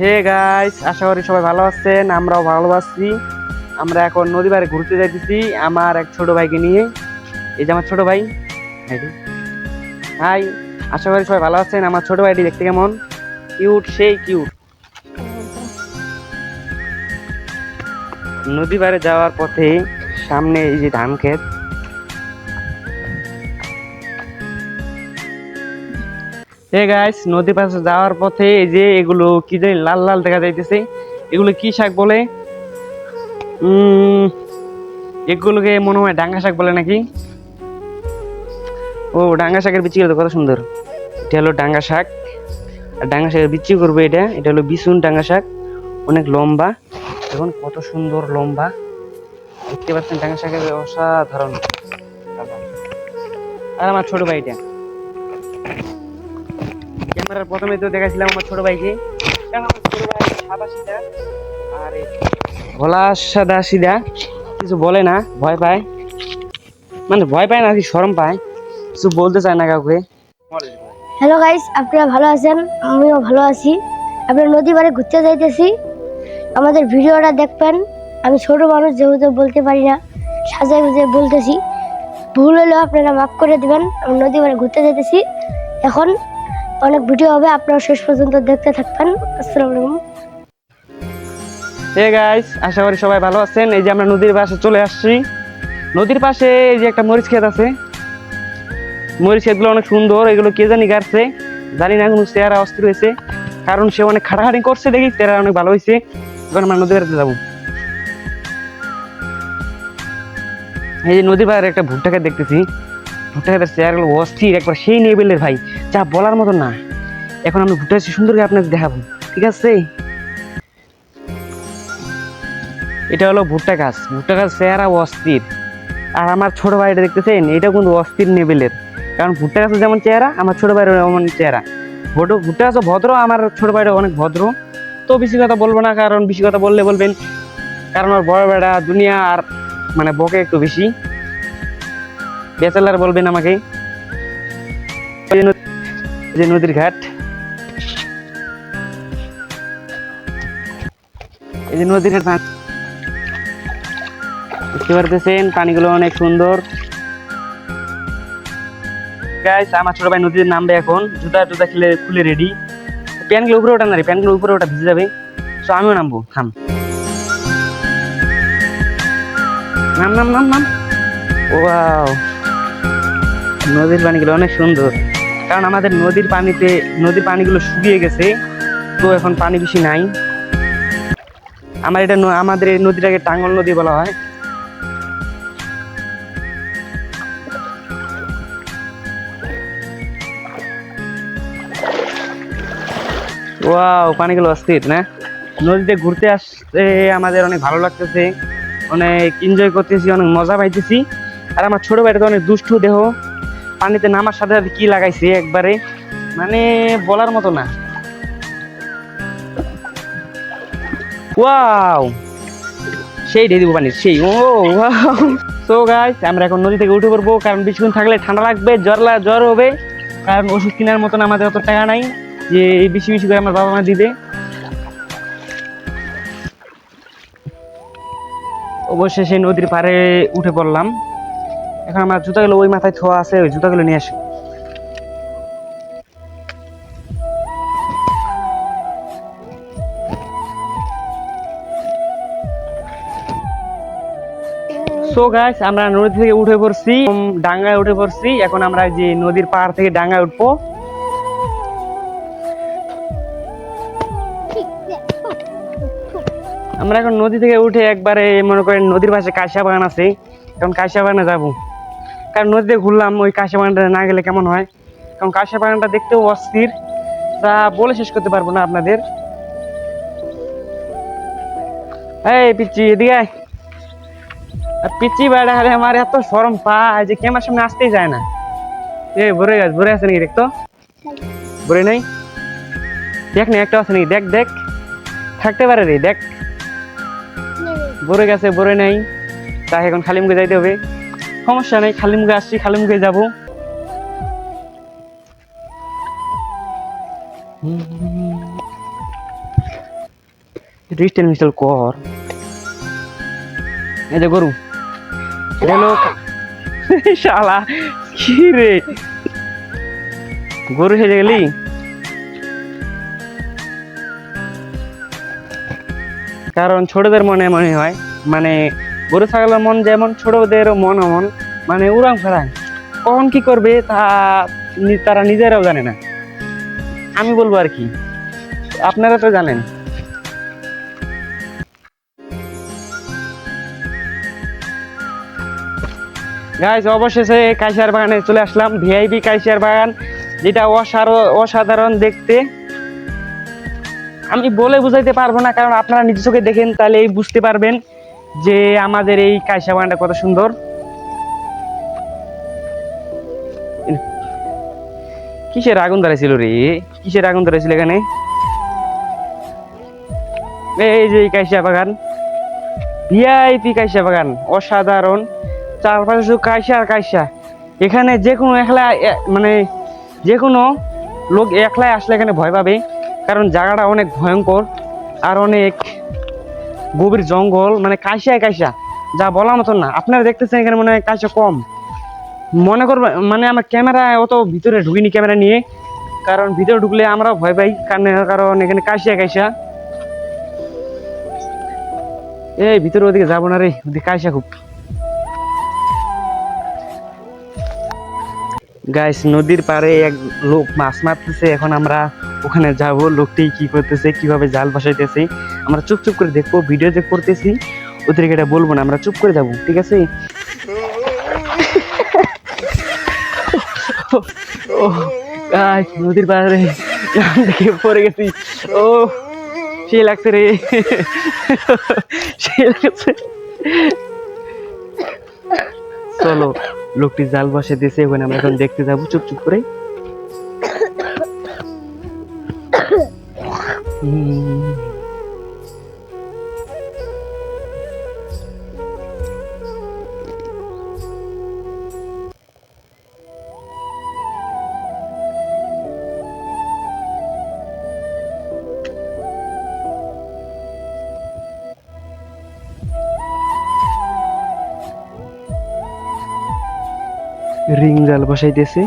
Hey guys আশা করি সবাই ভালো আছেন, আমরাও ভালো আছি। আমরা এখন নদী পাড়ে ঘুরতে যাইতেছি আমার এক ছোট ভাইকে নিয়ে। এই যে আমার ছোট ভাই হাই আশা করি সবাই ভালো আছেন, আমার ছোট ভাইটি দেখতে কেমন? কিউট সেই কিউট নদী পাড়ে যাওয়ার পথে সামনে এই যে ধান ক্ষেত। হে গাইস নদী পাশে যাওয়ার পথে এই যে এগুলো কি জানি, লাল লাল দেখা যাইতেছে। এগুলো কি শাক বলে? এগুলোকে মনে হয় ডাঙ্গা শাক বলে নাকি? ও, ডাঙ্গা শাকের বিচি তো কত সুন্দর। এটা হলো ডাঙ্গা শাক। আর ডাঙ্গা শাকের বিচি করবে এটা। এটা হলো বিছুন ডাঙ্গা শাক। অনেক লম্বা। দেখুন কত সুন্দর লম্বা। দেখতে পাচ্ছেন ডাঙ্গা শাকের অসাধারণ। আর আমার ছোট ভাইটা। ক্যামেরার প্রথমে তো দেখাছিলাম আমার ছোট ভাইকে। সাদা সিধা ভোলা সাদা সিধা কিছু বলে না, ভয় পায়। মানে ভয় পায় না কি শরম পায়। কিছু বলতে চায় না কাউকে। হ্যালো গাইস আপনারা ভালো আছেন? আমিও ভালো আছি। আমরা নদী পাড়ে ঘুরতে যাইতেছি। আমাদের ভিডিওটা দেখবেন। আমি ছোট মানুষ, যেহেতু বলতে পারি না, সাজায় গুজে বলতেছি। ভুল হলেও আপনারা মাফ করে দিবেন। আমি নদী পাড়ে ঘুরতে যাইতেছি। এখন অনেক ভিডিও হবে, আপনারা শেষ পর্যন্ত দেখতে থাকবেন। আসসালামু আলাইকুম। হে গাইস আশা করি সবাই ভালো আছেন। এই যে আমরা নদীর পাশে চলে আসছি। নদীর পাশে এই যে একটা মরিচ ক্ষেত আছে। মরিচ ক্ষেতগুলো অনেক সুন্দর, এগুলো কে জানি গাড়ছে জানি না কোনো চেহারা অস্থির হয়েছে। কারণ সে অনেক খাটাখাটি করছে দেখি, চেহারা অনেক ভালো হয়েছে। এখন আমরা নদী বেড়াতে যাব। এই যে নদীর পাড়ে একটা ভুট্টা ক্ষেত দেখতেছি। ভুট্টা ক্ষেতের চেহারাগুলো অস্থির, একবার সেই লেভেলের ভাই। যা বলার মতো না। এখন আমরা ভুট্টা ক্ষেত সুন্দর করে আপনাকে দেখাবো। ঠিক আছে? এটা হলো ভুট্টা গাছ। ভুট্টা গাছ চেহারা অস্থির। আর আমার ছোট ভাইটা দেখতেছেন, এটা কিন্তু অস্থির লেভেলের কারণ ভুট্টা গাছের যেমন চেহারা, আমার ছোট ভাইয়ের এমন চেহারা। ভোটো ভুট্টা গাছও ভদ্র, আমার ছোট ভাইটা অনেক ভদ্র। তো বেশি কথা বলব না, কারণ বেশি কথা বললে বলবেন। কারণ ওর বড় বেড়া দুনিয়া আর মানে বকে একটু বেশি। বেচালার বলবেন আমাকে? যে নদীর ঘাট। এই যে নদীর ঘাট দেখতে পারতেছেন? পানিগুলো অনেক সুন্দর। আমার ছোট ভাই নদীতে নামবে এখন। জুতা জুতা খুলে খুলে রেডি প্যানগুলো উপরে ওঠা না রে প্যান্টগুলো উপরে ওঠা ভিজে যাবে। তো আমিও নামবো, থাম। নাম নাম নাম নাম। ওয়াও নদীর পানিগুলো অনেক সুন্দর। কারণ আমাদের নদীর পানিতে, নদীর পানিগুলো শুকিয়ে গেছে, তো এখন পানি বেশি নাই। আমার এটা আমাদের এই নদীটাকে টাঙ্গল নদী বলা হয়। ওয়াও, পানিগুলো অস্থির, না? নদীতে ঘুরতে আসতে আমাদের অনেক ভালো লাগতেছে। অনেক এনজয় করতেছি, অনেক মজা পাইতেছি। আর আমার ছোট ভাইটা অনেক দুষ্টু দেহ পানিতে নামার সাথে সাথে কি লাগাইছে একবারে? মানে বলার মতো না। ওয়াও! সেই ঢেউ দিব পানির সেই, ও, ওয়াও! সো গাইস আমরা এখন নদী থেকে উঠে পড়ব, কারণ বেশিক্ষণ থাকলে ঠান্ডা লাগবে, জ্বর জ্বর হবে। কারণ ওষুধ কেনার মতন আমাদের অত টাকা নাই, যে এই বেশি বেশি করে আমার বাবা মা দিবে। অবশ্যই সেই নদীর পাড়ে উঠে পড়লাম। এখন আমার জুতাগুলো ওই মাথায় থোয়া আছে, ওই জুতাগুলো নিয়ে আসি। সো গাইস আমরা নদী থেকে উঠে পড়ছি ডাঙ্গায় উঠে পড়ছি। এখন আমরা যে নদীর পাহাড় থেকে ডাঙ্গায় উঠবো। আমরা এখন নদী থেকে উঠে একবারে মনে করেন নদীর পাশে কাশিয়া বাগান আছে। এখন কাশিয়া বাগানে যাব। কারণ নদীতে ঘুরলাম ওই কাশিয়া বাগানটা না গেলে কেমন হয়? কারণ কাশিয়া বাগানটা দেখতেও অস্থির। তা বলে শেষ করতে পারব না আপনাদের। এই পিচ্ছি এদিকে পিচ্ছি বেড়া হারে আমার এত সরম পায় যে ক্যামেরার সামনে আসতেই যায় না। এ ভরে গেছে ভরে আছে নাকি দেখতো? ভরে নাই? দেখ না একটা আছে নাকি দেখ দেখ। থাকতে পারে রে দেখ। ভরে গেছে ভরে নাই। তাই এখন খালি মুখে যাইতে হবে। সমস্যা নেই, খালি মুখে আসছি, খালি মুখে যাব। রিস্টেল মিস্টেল কর। এই যে গরু। এটা হলো শালা, কি রে? গরু সেজে গেলি? কারণ ছোটদের মনে মনে হয় মানে গরু, ছাগলের মন যেমন ছোটদের মন এমন মানে উড়াং ফেরাং কখন কি করবে তা তারা নিজেরাও জানে না। আমি বলব আর কি, আপনারা তো জানেন। গাইজ অবশেষে কাইসার বাগানে চলে আসলাম ভিআইপি কাইসার বাগান, যেটা অসাধারণ দেখতে। আমি বলে বুঝাইতে পারব না, কারণ আপনারা নিজ চোখে দেখেন তাহলে বুঝতে পারবেন। যে আমাদের এই কাইসা বাগানটা কত সুন্দর। কিসের আগুন ধরেছিল রে? কিসের আগুন ধরেছিল এখানে? এই যে কাইসা বাগান। ভিআইপি কাইসা বাগান, অসাধারণ। চারপাশে শুধু কাইসা আর কাইসা। এখানে যে কোনো একলা মানে যে কোনো লোক একলাই আসলে এখানে ভয় পাবে, কারণ জায়গাটা অনেক ভয়ঙ্কর আর অনেক গভীর জঙ্গল মানে কাইসায় কাইসা যা বলার মতন না। আপনারা দেখতেছেন এখানে মনে হয় কাইসা কম। মনে করবেন মানে আমার ক্যামেরা অত ভিতরে ঢুকিনি ক্যামেরা নিয়ে। কারণ ভিতরে ঢুকলে আমরাও ভয় পাই, কারণ কারণ এখানে কাইসা কাইসা এই, ভিতরে ওদিকে যাব না রে। ওদিকে কাইসা খুব। গাইস নদীর পাড়ে এক লোক মাছ মারতেছে। এখন আমরা ওখানে যাব, লোকটি কি করতেছে, কীভাবে জাল বসাইতেছে, আমরা চুপ চুপ করে দেখব ভিডিও যে করতেছি, ওদেরকে এটা বলব না, আমরা চুপ করে যাব, ঠিক আছে? নদীর জাল থেকে পড়ে গেছি। ও, সে লাগছে রে। সে লাগছে। চলো, লোকটি জাল বসে দিয়েছে ওখানে আমরা এখন দেখতে যাব, চুপ চুপ করে। রিং জাল বসাইতেছে।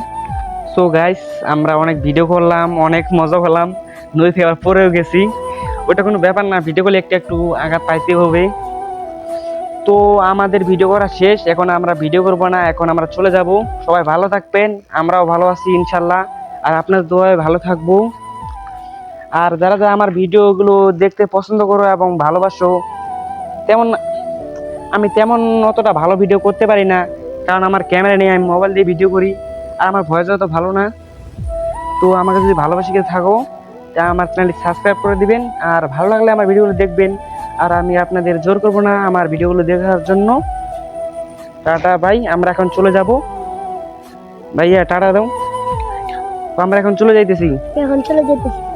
সো গাইস আমরা অনেক ভিডিও করলাম অনেক মজা করলাম। নদী থেকে আবার পরেও গেছি। ওটা কোনো ব্যাপার না ভিডিও করলে একটু একটু আঘাত পাইতে হবে। তো আমাদের ভিডিও করা শেষ, এখন আমরা ভিডিও করব না, এখন আমরা চলে যাব। সবাই ভালো থাকবেন, আমরাও ভালো আছি ইনশাল্লাহ। আর আপনার দোয়ায় ভালো থাকব। আর যারা যারা আমার ভিডিওগুলো দেখতে পছন্দ করো এবং ভালোবাসো, তেমন, আমি তেমন অতটা ভালো ভিডিও করতে পারি না। কারণ আমার ক্যামেরা নেই, আমি মোবাইল দিয়ে ভিডিও করি। আর আমার ভয়েস অত ভালো না। তো আমাকে যদি ভালোবাসি থাকো। তা আমার চ্যানেলটি সাবস্ক্রাইব করে দিবেন। আর ভালো লাগলে আমার ভিডিওগুলো দেখবেন। আর আমি আপনাদের জোর করব না আমার ভিডিওগুলো দেখার জন্য। টাটা ভাই আমরা এখন চলে যাব। ভাইয়া, টাটা দাও। আমরা এখন চলে যাইতেছি। এখন চলে যেতেছি